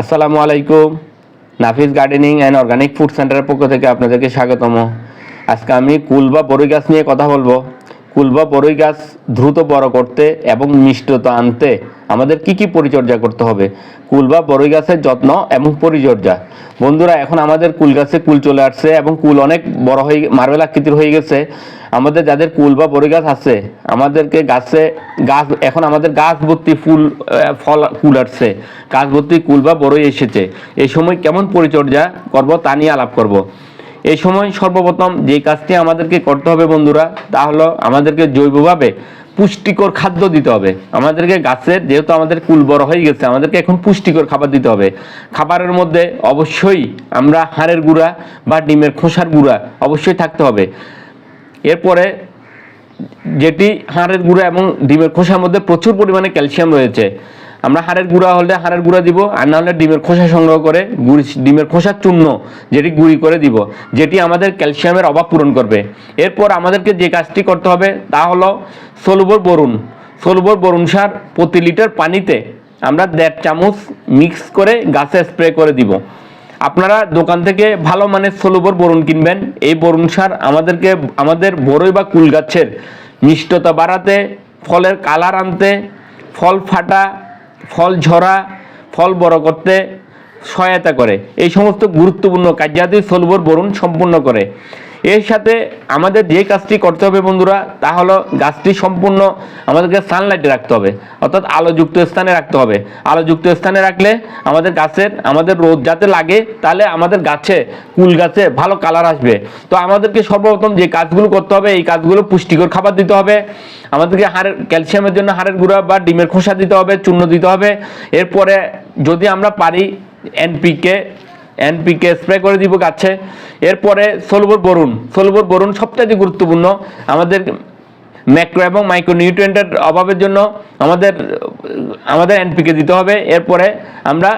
আসসালামু আলাইকুম। Nafis gardening and organic food সেন্টারের পক্ষ থেকে আপনাদেরকে স্বাগতম। আজকে আমি কুল বা বড়ই গাছ নিয়ে কথা বলব। কুল বা বড়ই গাছ দ্রুত বড় করতে এবং মিষ্টতা আনতে আমাদের কি কি পরিচর্যা করতে হবে? কুল বা বড়ই গাছের যত্ন এবং পরিচর্যা। বন্ধুরা, এখন আমাদের কুল গাছে কুল চলে আসছে এবং কুল অনেক বড় হয়ে, মার্বেল আকৃতির হয়ে গেছে। আমাদের যাদের কুল বা বড়ই গাছ আছে, আমাদেরকে গাছে গাছ, এখন আমাদের গাছ ভর্তি ফুল ফল, ফুল আসছে। গাছ ভর্তি কুল বা বড়ই এসেছে। এই সময় কেমন পরিচর্যা করব তা নিয়ে আলাপ করব। এই সময় সর্বপ্রথম যে কাজটি আমাদেরকে করতে হবে বন্ধুরা, তা হলো আমাদেরকে জৈবভাবে পুষ্টিকর খাদ্য দিতে হবে। আমাদেরকে গাছের যেহেতু আমাদের কুল বড় হয়ে গেছে, আমাদেরকে এখন পুষ্টিকর খাবার দিতে হবে। খাবারের মধ্যে অবশ্যই আমরা হাড়ের গুঁড়া বা ডিমের খোসার গুঁড়া অবশ্যই থাকতে হবে। এরপরে যেটি হাড়ের গুঁড়া এবং ডিমের খোসার মধ্যে প্রচুর পরিমাণে ক্যালসিয়াম রয়েছে। আমরা হাড়ের গুঁড়া হলে হাড়ের গুঁড়া দিব, আর না হলে ডিমের খোসা সংগ্রহ করে গুড়ি, ডিমের খোসার চূর্ণ যেটি গুঁড়ি করে দিব, যেটি আমাদের ক্যালসিয়ামের অভাব পূরণ করবে। এরপর আমাদেরকে যে কাজটি করতে হবে তা হলো সলুবর বরুণ। সলুবর বরুণ সার প্রতি লিটার পানিতে আমরা দেড় চামচ মিক্স করে গাছে স্প্রে করে দিব। আপনারা দোকান থেকে ভালো মানের সলোবর বরুণ কিনবেন। এই বরুণ সার আমাদেরকে, আমাদের বড়ই বা কুল গাছের মিষ্টতা বাড়াতে, ফলের কালার আনতে, ফল ফাটা, ফল ঝরা, ফল বড় করতে সহায়তা করে। এই সমস্ত গুরুত্বপূর্ণ কার্যাদি সলুবর বরুণ সম্পূর্ণ করে। এর সাথে আমাদের যে কাজটি করতে হবে বন্ধুরা, তা হলো গাছটি সম্পূর্ণ আমাদেরকে সানলাইটে রাখতে হবে, অর্থাৎ আলোযুক্ত স্থানে রাখতে হবে। আলোযুক্ত স্থানে রাখলে আমাদের গাছের, আমাদের রোদ যাতে লাগে, তাহলে আমাদের গাছে, কুল গাছে ভালো কালার আসবে। তো আমাদেরকে সর্বপ্রথম যে কাজগুলো করতে হবে, এই কাজগুলো পুষ্টিকর খাবার দিতে হবে। আমাদেরকে হাড়ের, ক্যালসিয়ামের জন্য হাড়ের গুঁড়া বা ডিমের খোসা দিতে হবে, চূর্ণ দিতে হবে। এরপরে যদি আমরা পারি এনপিকে এনপিকে স্প্রে করে দিব গাছে। এরপরে সলবর বরুণ। সলবর বরুণ সবচাইতে গুরুত্বপূর্ণ। আমাদের ম্যাক্রো এবং মাইক্রো নিউট্রিয়েন্টের অভাবের জন্য আমাদের আমাদের এনপিকে দিতে হবে। এরপরে আমরা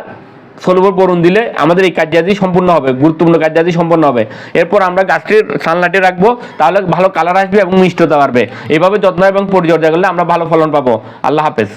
সলবর বরুণ দিলে আমাদের এই কার্যাদি সম্পূর্ণ হবে, গুরুত্বপূর্ণ কার্যাদি সম্পন্ন হবে। এরপর আমরা গাছটির সানলাইটে রাখব, তাহলে ভালো কালার আসবে এবং মিষ্টতা বাড়বে। এইভাবে যত্ন এবং পরিচর্যা করলে আমরা ভালো ফলন পাবো। আল্লাহ হাফেজ।